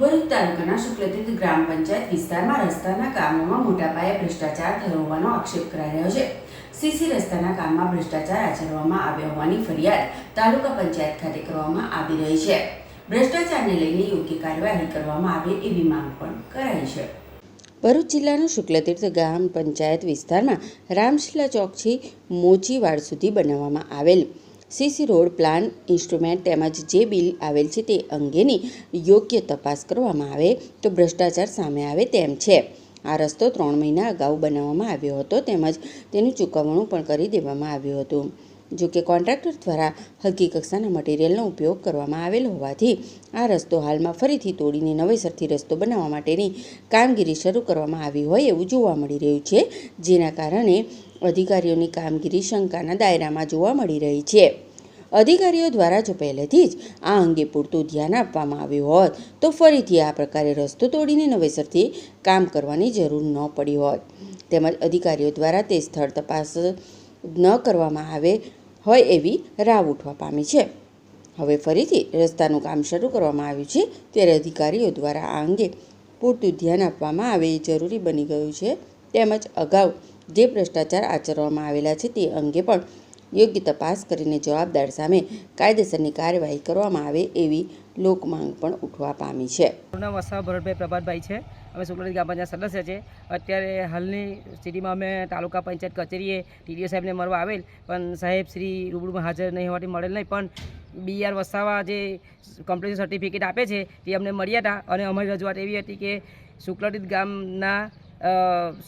ભરૂચ તાલુકાના શુક્લતીર્થ ગ્રામ પંચાયત વિસ્તારમાં રસ્તાના કામોમાં મોટા પાયે ભ્રષ્ટાચાર થયો હોવાનો આક્ષેપ કરાઈ રહ્યો છે. સીસી રસ્તાના કામમાં ભ્રષ્ટાચાર આચરવામાં આવ્યો હોવાની ફરિયાદ તાલુકા પંચાયત ખાતે કરવામાં આવી રહી છે. ભ્રષ્ટાચારને લઈને યોગ્ય કાર્યવાહી કરવામાં આવે એવી માંગ પણ કરાઈ છે. ભરૂચ જિલ્લાનું શુક્લતીર્થ ગ્રામ પંચાયત વિસ્તારમાં રામશીલા ચોકથી મોચીવાડ સુધી બનાવવામાં આવેલ સીસી રોડ પ્લાન ઇન્સ્ટ્રુમેન્ટ તેમજ જે બિલ આવેલ છે તે અંગેની યોગ્ય તપાસ કરવામાં આવે તો ભ્રષ્ટાચાર સામે આવે તેમ છે. આ રસ્તો ત્રણ મહિના અગાઉ બનાવવામાં આવ્યો હતો તેમજ તેનું ચૂકવણું પણ કરી દેવામાં આવ્યું હતું. જો કે કોન્ટ્રાક્ટર દ્વારા હલકી કક્ષાના મટીરિયલનો ઉપયોગ કરવામાં આવેલ હોવાથી આ રસ્તો હાલમાં ફરીથી તોડીને નવેસરથી રસ્તો બનાવવા માટેની કામગીરી શરૂ કરવામાં આવી હોય એવું જોવા મળી રહ્યું છે, જેના કારણે અધિકારીઓની કામગીરી શંકાના દાયરામાં જોવા મળી રહી છે. અધિકારીઓ દ્વારા જો પહેલેથી જ આ અંગે પૂરતું ધ્યાન આપવામાં આવ્યું હોત, તો ફરીથી આ પ્રકારે રસ્તો તોડીને નવેસરથી કામ કરવાની જરૂર ન પડી હોત. તેમજ અધિકારીઓ દ્વારા તે સ્થળ તપાસ ન કરવામાં આવે હોય એવી રાવ ઉઠવા પામી છે. હવે ફરીથી રસ્તાનું કામ શરૂ કરવામાં આવ્યું છે, ત્યારે અધિકારીઓ દ્વારા આ અંગે પૂરતું ધ્યાન આપવામાં આવે એ જરૂરી બની ગયું છે. તેમજ અગાઉ જે ભ્રષ્ટાચાર આચરવામાં આવેલા છે તે અંગે પણ યોગ્ય તપાસ કરીને જવાબદાર સામે કાયદેસરની કાર્યવાહી કરવામાં આવે એવી લોકમાંગ પણ ઉઠવા પામી છે. પ્રભાતભાઈ છે. અમે સુકલરી ગ્રામ પંચાયત સદસ્ય છે. અત્યારે હાલની સ્થિતિમાં અમે તાલુકા પંચાયત કચેરીએ ટીડીઓ સાહેબને મળવા આવેલ, પણ સાહેબ શ્રી રૂબરૂમાં હાજર નહીં હોવાથી મળેલ નહીં. પણ બી આર વસાવા જે કમ્પ્લીટ સર્ટિફિકેટ આપે છે, તે અમને મળ્યા હતા. અને અમારી રજૂઆત એવી હતી કે શુક્લતીત ગામના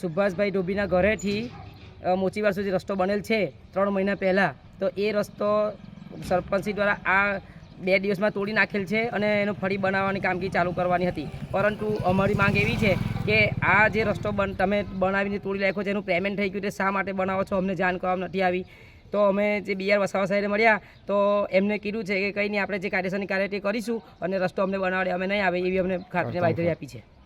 સુભાષભાઈ ડોબીના ઘરેથી મોચીવાર સુધી રસ્તો બનેલ છે ત્રણ મહિના પહેલાં. તો એ રસ્તો સરપંચી દ્વારા આ બે દિવસમાં તોડી નાખેલ છે અને એનું ફરી બનાવવાની કામગીરી ચાલુ કરવાની હતી. પરંતુ અમારી માંગ એવી છે કે આ જે રસ્તો બન તમે બનાવીને તોડી નાખ્યો છે એનું પેમેન્ટ થઈ ગયું તે શા માટે બનાવો છો અમને જાણ કરવામાં નથી આવી. તો અમે જે બીઆર વસાવા સાહેબને મળ્યા તો એમને કીધું છે કે કંઈ નહીં આપણે જે કાર્યસરની કાર્યવાહી કરીશું અને રસ્તો અમને બનાવડે અમે નહીં આવે એવી અમને ખાતરી વાયદરી આપી છે.